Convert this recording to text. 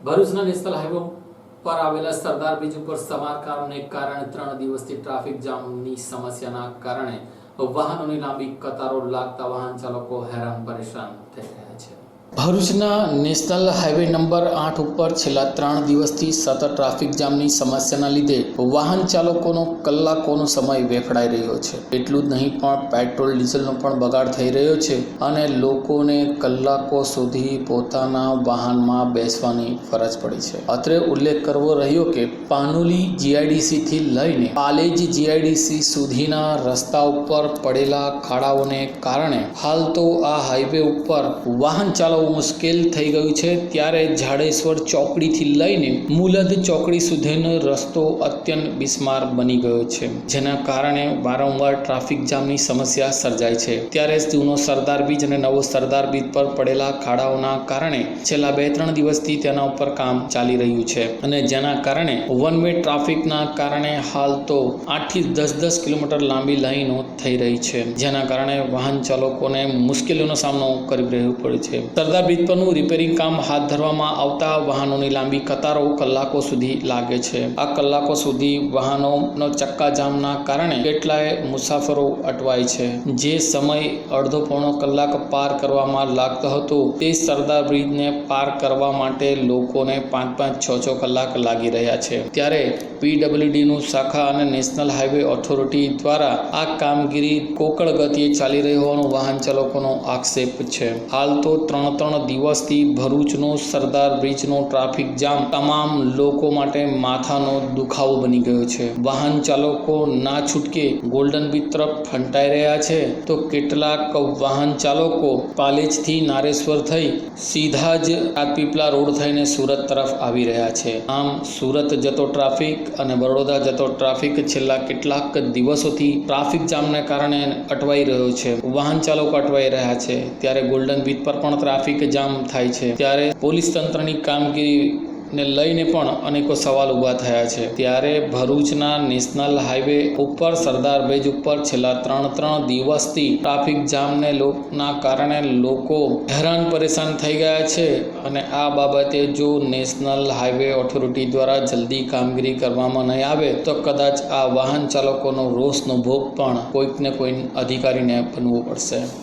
ભરૂચના national highway પર આવેલા સરદાર બ્રિજ ઉપર સમારકામને કારણે ત્રણ દિવસથી ટ્રાફિક જામની સમસ્યાના કારણે વાહનોની લાંબી કતારો લાગતા વાહન ચાલકો હેરાન પરેશાન થઈ રહ્યા છે. ભરૂચના નેશનલ હાઈવે નંબર આઠ ઉપર છેલ્લા ત્રણ દિવસથી સતત ટ્રાફિક જામની સમસ્યાના લીધે વાહન ચાલકોનો કલાકોનો સમય વેફડાઈ રહ્યો છે. એટલું જ નહીં પણ પેટ્રોલ, ડીઝલનો પણ બગાડ થઈ રહ્યો છે અને લોકોને કલાકો સુધી પોતાના વાહનમાં બેસવાની ફરજ પડી છે. અત્રે ઉલ્લેખ કરવો રહ્યો કે પાનોલી જીઆઈડીસીથી લઈને પાલેજ જીઆઈડીસી સુધીના રસ્તા ઉપર પડેલા ખાડાઓને કારણે હાલ તો આ હાઈવે ઉપર વાહન ચાલવું મુશ્કેલ થઈ ગયું છે. ત્યારે જાડેશ્વર ચોકડીથી લઈને મુલદ ચોકડી સુધીનો રસ્તો અત્યંત બિસ્માર બની ગયો છે, જેના કારણે વારંવાર ટ્રાફિક જામની સમસ્યા સર્જાય છે. ત્યારે જૂનો સરદાર બીજ અને નવો સરદાર બીજ પર પડેલા ખાડાઓના કારણે છેલ્લા બે ત્રણ દિવસથી તેના ઉપર કામ ચાલી રહ્યું છે અને જેના કારણે વન વે ટ્રાફિકના કારણે હાલ તો આઠથી દસ દસ કિલોમીટર લાંબી લાઈનો થઈ રહી છે, જેના કારણે વાહન ચાલકોને મુશ્કેલીઓનો સામનો કરી રહ્યો પડે છે. સરદાર બ્રિજ પરનું રિપેરિંગ કામ હાથ ધરવામાં આવતા વાહનોની લાંબી કતારો કલાકો સુધી લાગે છે. આ કલાકો સુધી વાહનોનો ચક્કાજામના કારણે કેટલાય મુસાફરો અટવાય છે. જે સમય અડધો પોણો કલાક પાર કરવામાં લાગતો હતો, તે સરદાર બ્રિજને પાર કરવા માટે લોકોને પાંચ પાંચ છ છ કલાક લાગી રહ્યા છે. ત્યારે પીડબ્લ્યુડીનું શાખા અને નેશનલ હાઈવે ઓથોરિટી દ્વારા આ કામગીરી કોકળ ગતિએ ચાલી રહી હોવાનો વાહન ચાલકોનો આક્ષેપ છે. હાલ તો ત્રણ ત્રણ દિવસથી ભરૂચનો સરદાર બ્રિજનો ટ્રાફિક જામ. તમામ લોકો માટે માથાનો દુખાવો બની ગયો છે. વાહન ચાલકો ના છૂટકે ગોલ્ડન બીચ તરફ ફંટાઈ રહ્યા છે. તો કેટલાક વાહન ચાલકો પાલેજથી નારેશ્વર થઈ સીધા જ રાજપીપળા રોડ થઈને સુરત તરફ આવી રહ્યા છે. આમ સુરત જતો ટ્રાફિક અને બરોડા જતો ટ્રાફિક છેલ્લા કેટલાક દિવસોથી ટ્રાફિક જામને કારણે અટવાઈ રહ્યો છે. વાહન ચાલકો અટવાઈ રહ્યા છે. ત્યારે ગોલ્ડન બીચ પર પણ ટ્રાફિક જામ થાય છે. ત્યારે પોલીસ તંત્રની કામગીરી ને લઈને પણ અનેકો સવાલ ઊભા થયા છે. ત્યારે ભરૂચના નેશનલ હાઈવે ઉપર, સરદાર બ્રિજ ઉપર છેલ્લા ત્રણ ત્રણ દિવસથી ટ્રાફિક જામને ના કારણે લોકો હેરાન પરેશાન થઈ ગયા છે અને આ બાબતે જો નેશનલ હાઈવે ઓથોરિટી દ્વારા જલ્દી કામગીરી કરવામાં નહીં આવે, તો કદાચ આ વાહન ચાલકોનો રોષનો ભોગ પણ કોઈકને કોઈ અધિકારીને બનવો પડશે.